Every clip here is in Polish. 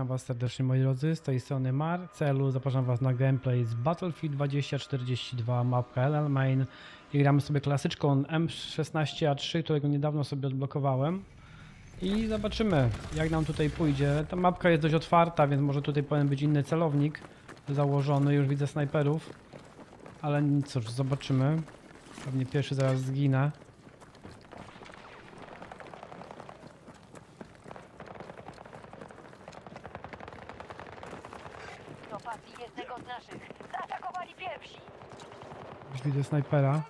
Witam Was serdecznie moi drodzy, z tej strony Marcelu, zapraszam Was na gameplay z Battlefield 2042, mapka LL Main i gramy sobie klasyczką M16A3, którego niedawno sobie odblokowałem i zobaczymy jak nam tutaj pójdzie. Ta mapka jest dość otwarta, więc może tutaj powinien być inny celownik założony, już widzę snajperów, ale cóż, zobaczymy. Pewnie pierwszy zaraz zginę. Widzę snajpera.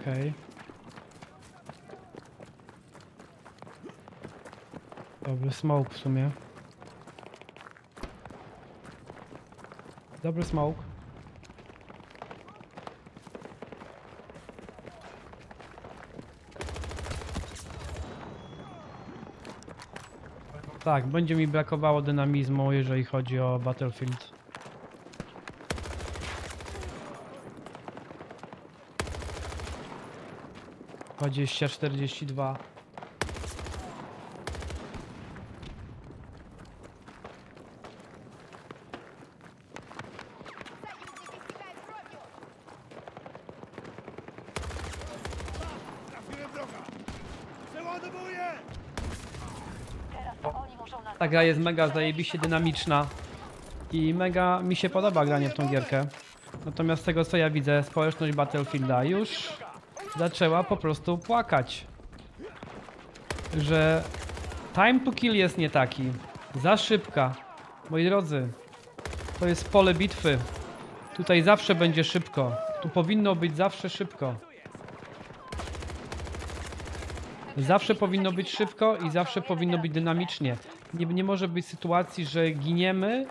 Okej. Dobry smoke w sumie. Dobry smoke. Tak, będzie mi brakowało dynamizmu, jeżeli chodzi o Battlefield. Dwadzieścia czterdzieści dwa. Ta gra jest mega zajebiście dynamiczna i mega mi się podoba granie w tą gierkę. Natomiast z tego co ja widzę, społeczność Battlefielda już zaczęła po prostu płakać. Że time to kill jest nie taki. Za szybka. Moi drodzy, to jest pole bitwy. Tutaj zawsze będzie szybko. Tu powinno być zawsze szybko. Zawsze powinno być szybko i zawsze powinno być dynamicznie. Nie, nie może być sytuacji, że giniemy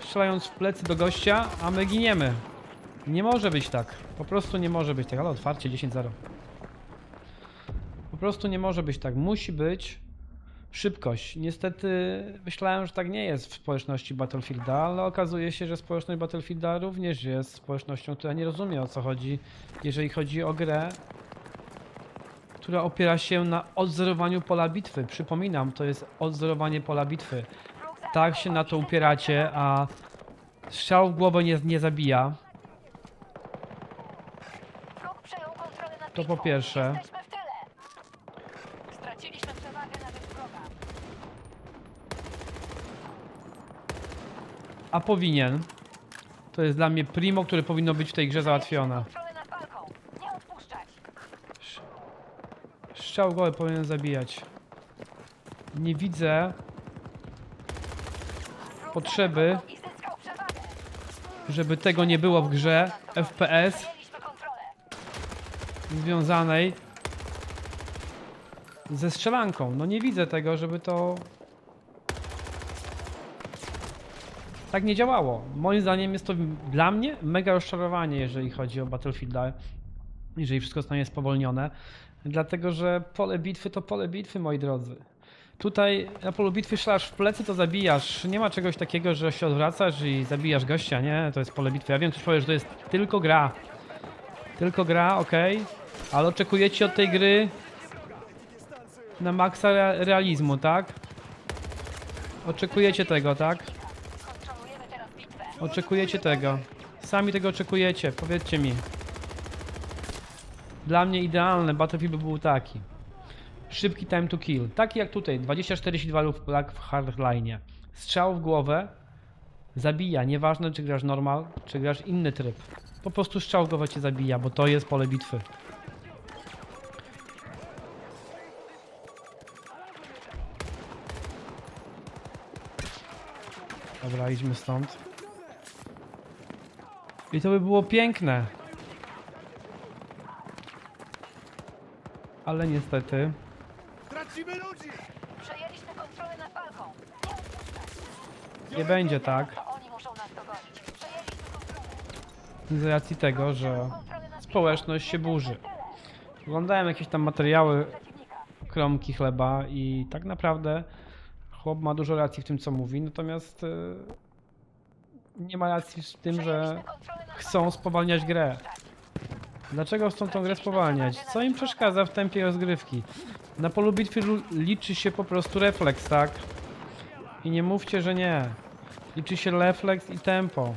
strzelając w plecy do gościa, a my giniemy. Nie może być tak. Po prostu nie może być tak. Ale otwarcie 10-0. Po prostu nie może być tak. Musi być szybkość. Niestety myślałem, że tak nie jest w społeczności Battlefielda, ale okazuje się, że społeczność Battlefielda również jest społecznością, która nie rozumie o co chodzi, jeżeli chodzi o grę która opiera się na odzorowaniu pola bitwy. Przypominam, to jest odzorowanie pola bitwy. Tak się na to upieracie, a strzał w głowę nie, nie zabija. Wróg przejął kontrolę nad To po pierwsze. Jesteśmy w tyle. Straciliśmy przewagę na rzecz wroga. A powinien. To jest dla mnie primo, które powinno być w tej grze załatwione. Kontrolę nad walką. Nie odpuszczać. Strzał głowę powinien zabijać. Nie widzę Potrzeby. zaatakował I zyskał przewagę. żeby tego nie było w grze FPS. Związanej ze strzelanką. No nie widzę tego, żeby to tak nie działało. Moim zdaniem jest to dla mnie mega rozczarowanie, jeżeli chodzi o Battlefielda, jeżeli wszystko zostanie spowolnione, dlatego że pole bitwy to pole bitwy, moi drodzy. Tutaj na polu bitwy strzelasz w plecy, to zabijasz. Nie ma czegoś takiego, że się odwracasz i zabijasz gościa, nie? To jest pole bitwy. Ja wiem, ktoś powie, że to jest tylko gra. Tylko gra, ok. Ale oczekujecie od tej gry na maksa rea- realizmu, tak? Oczekujecie tego, tak? Oczekujecie tego. Sami tego oczekujecie, powiedzcie mi. Dla mnie idealny Battlefield by był taki. Szybki time to kill. Taki jak tutaj, 2042 lub w Hardline. Strzał w głowę zabija, nieważne czy grasz normal, czy grasz inny tryb. Po prostu strzał w głowę cię zabija, bo to jest pole bitwy. Dobra, idźmy stąd. I to by było piękne. Ale niestety. Tracimy ludzi! Przejęliśmy kontrolę nad walką. Nie będzie tak. To oni muszą nas dogonić. Przejęliśmy kontrolę. Z racji tego, że społeczność się burzy. Oglądałem jakieś tam materiały kromki chleba i tak naprawdę chłop ma dużo racji w tym, co mówi, natomiast e, nie ma racji w tym, że chcą spowalniać grę. Dlaczego chcą tą grę spowalniać? Co im przeszkadza w tempie rozgrywki? Na polu bitwy liczy się po prostu refleks, tak? I nie mówcie, że nie. Liczy się refleks i tempo.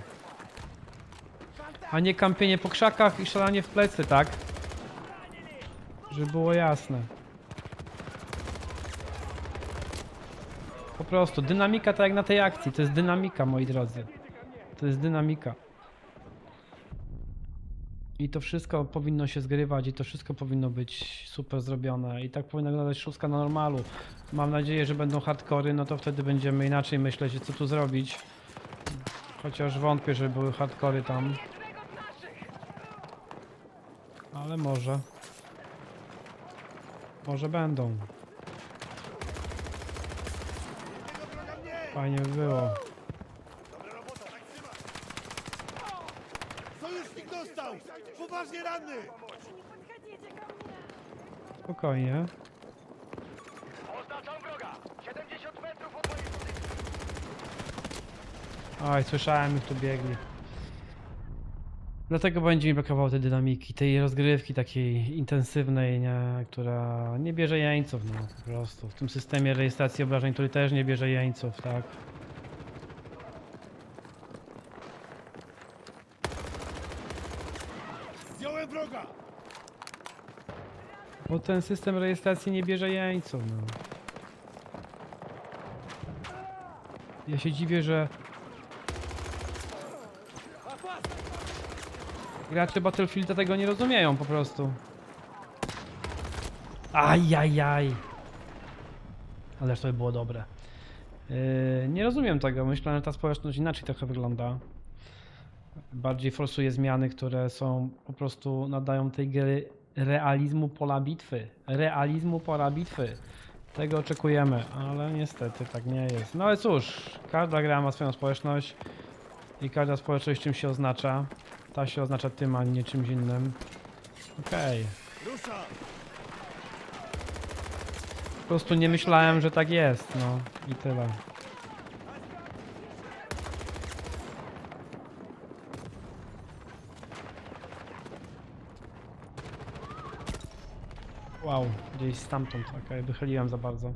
A nie kampienie po krzakach i szalanie w plecy, tak? Żeby było jasne. Po prostu, dynamika tak jak na tej akcji. To jest dynamika, moi drodzy. To jest dynamika. I to wszystko powinno się zgrywać i to wszystko powinno być super zrobione. I tak powinna wyglądać szóstka na normalu. Mam nadzieję, że będą hardkory, no to wtedy będziemy inaczej myśleć, co tu zrobić. Chociaż wątpię, że były hardkory tam. Ale może. Może będą. Fajnie by było. Dobra robota, tak trzymać! Sojusznik dostał! Poważnie ranny! Spokojnie. Oznaczam wroga! 70 metrów od mojej pozycji! Oj, słyszałem, jak tu biegli. Dlatego będzie mi brakowało tej dynamiki, tej rozgrywki takiej intensywnej, nie, która nie bierze jeńców, no po prostu. W tym systemie rejestracji obrażeń, który też nie bierze jeńców, tak. Zdjąłem wroga! Bo ten system rejestracji nie bierze jeńców, no. Ja się dziwię, że gracze Battlefielda tego nie rozumieją po prostu. Ajajaj. Ależ to by było dobre. Yy, nie rozumiem tego. Myślę, że ta społeczność inaczej trochę wygląda. Bardziej forsuje zmiany, które są po prostu nadają tej gry realizmu pola bitwy. Realizmu pola bitwy. Tego oczekujemy, ale niestety tak nie jest. No ale cóż, każda gra ma swoją społeczność i każda społeczność czym się oznacza. Ta się oznacza tym, a nie czymś innym. Okej. Rusza! Po prostu nie myślałem, że tak jest, no i tyle. Wow, gdzieś stamtąd, okej, wychyliłem za bardzo.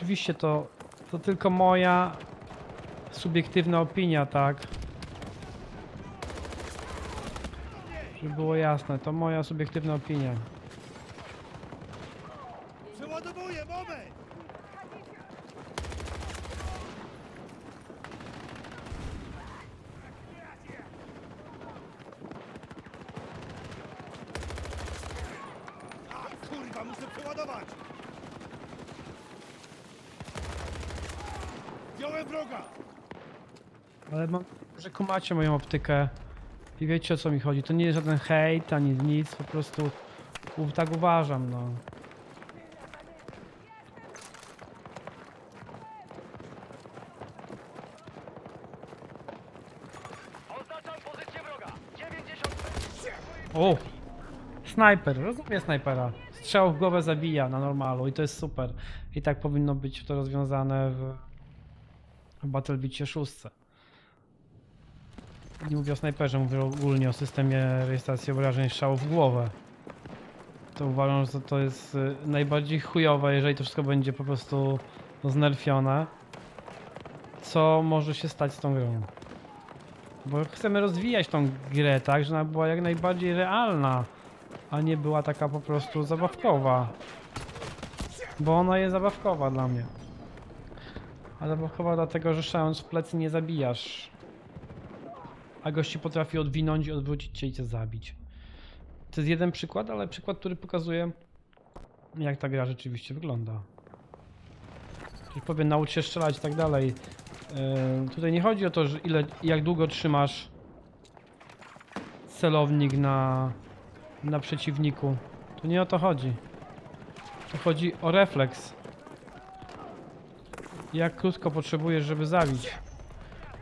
Oczywiście to, to tylko moja subiektywna opinia, tak? Żeby było jasne, to moja subiektywna opinia. Przeładowuję, moment! A, kurwa, muszę przeładować! Zdjąłem wroga! Ale mam, że kumacie moją optykę i wiecie o co mi chodzi. To nie jest żaden hejt ani nic, po prostu u- tak uważam, no. Oznaczam pozycję wroga! 90 metrów! O! Snajper, rozumiem snajpera. Strzał w głowę zabija na normalu i to jest super. I tak powinno być to rozwiązane w, w Battlebicie 6. Nie mówię o snajperze, mówię ogólnie o systemie rejestracji obrażeń strzałów w głowę. To uważam, że to jest y, najbardziej chujowe, jeżeli to wszystko będzie po prostu znerfione. Co może się stać z tą grą? Bo chcemy rozwijać tą grę tak, że ona była jak najbardziej realna, a nie była taka po prostu zabawkowa. Bo ona jest zabawkowa dla mnie. A zabawkowa dlatego, że szając w plecy nie zabijasz. A gości potrafi odwinąć i odwrócić cię i cię zabić. To jest jeden przykład, ale przykład, który pokazuje jak ta gra rzeczywiście wygląda. Czyli powiem naucz się strzelać i tak dalej. Yy, tutaj nie chodzi o to, że ile, jak długo trzymasz celownik na, na przeciwniku. Tu nie o to chodzi. Tu chodzi o refleks. Jak krótko potrzebujesz, żeby zabić.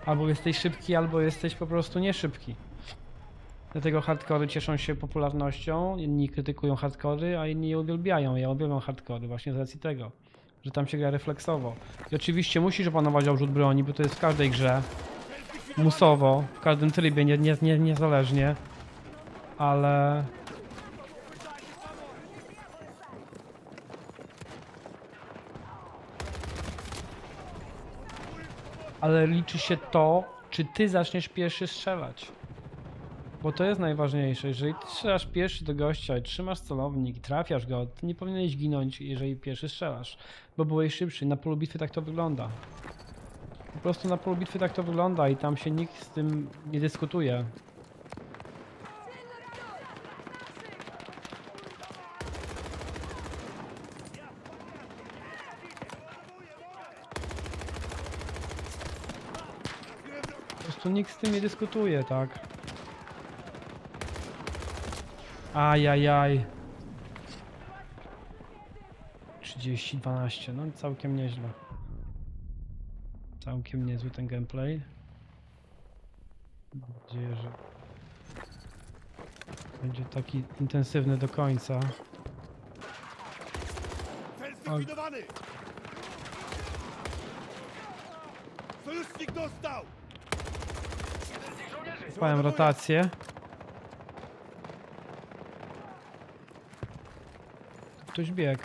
Albo jesteś szybki, albo jesteś po prostu nie szybki. Dlatego hardkory cieszą się popularnością, inni krytykują hardkory, a inni je uwielbiają. Ja uwielbiam hardkory właśnie z racji tego, że tam się gra refleksowo. I oczywiście musisz opanować obrzut broni, bo to jest w każdej grze. musowo, w każdym trybie, nie, nie, nie, niezależnie, ale ale liczy się to, czy ty zaczniesz pierwszy strzelać. Bo to jest najważniejsze. Jeżeli ty strzelasz pierwszy do gościa i trzymasz celownik i trafiasz go, to nie powinieneś ginąć, jeżeli pierwszy strzelasz. Bo byłeś szybszy. Na polu bitwy tak to wygląda. Po prostu na polu bitwy tak to wygląda i tam się nikt z tym nie dyskutuje. Prostu nikt z tym nie dyskutuje, tak? Ajajaj. 30-12, no całkiem nieźle. Całkiem niezły ten gameplay. Mam nadzieję, że będzie taki intensywny do końca. Zlikwidowany! Sojusznik dostał! Jeden z ich żołnierzy! Spałem rotację. Ktoś biegł.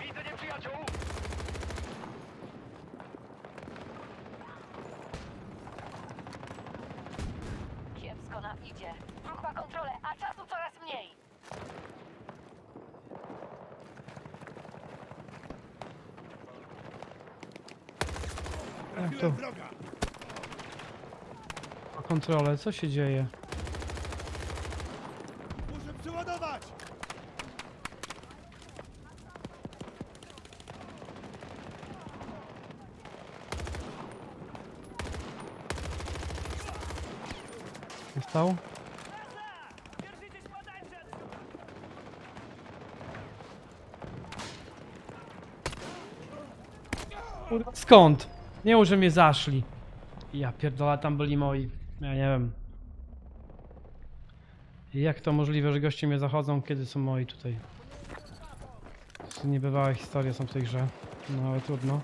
Widzę nieprzyjaciół! Kiepsko nam idzie. Wróg ma kontrolę, a czasu coraz mniej. Jak to? Trafiłem wroga! Kontrolę, co się dzieje? Muszę przeładować! Kurwa, Skąd? Nie że mnie zaszli. Ja pierdolę, tam byli moi. Ja nie wiem. Jak to możliwe, że goście mnie zachodzą, kiedy są moi tutaj? To niebywałe historie są w tej grze. No ale trudno.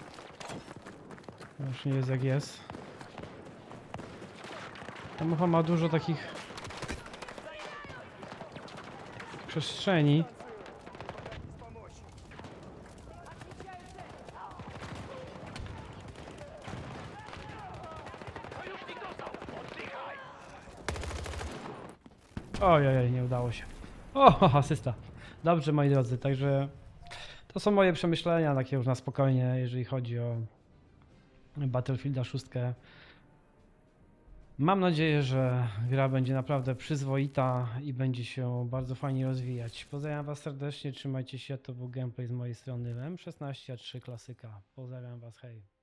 Już nie jest jak jest. Ta mucha ma dużo takich przestrzeni. Ojej, nie udało się. O, asysta. Dobrze, moi drodzy, także to są moje przemyślenia, takie już na spokojnie, jeżeli chodzi o Battlefielda 6. Mam nadzieję, że gra będzie naprawdę przyzwoita i będzie się bardzo fajnie rozwijać. Pozdrawiam Was serdecznie, trzymajcie się, to był gameplay z mojej strony M16 3 klasyka. Pozdrawiam Was, hej.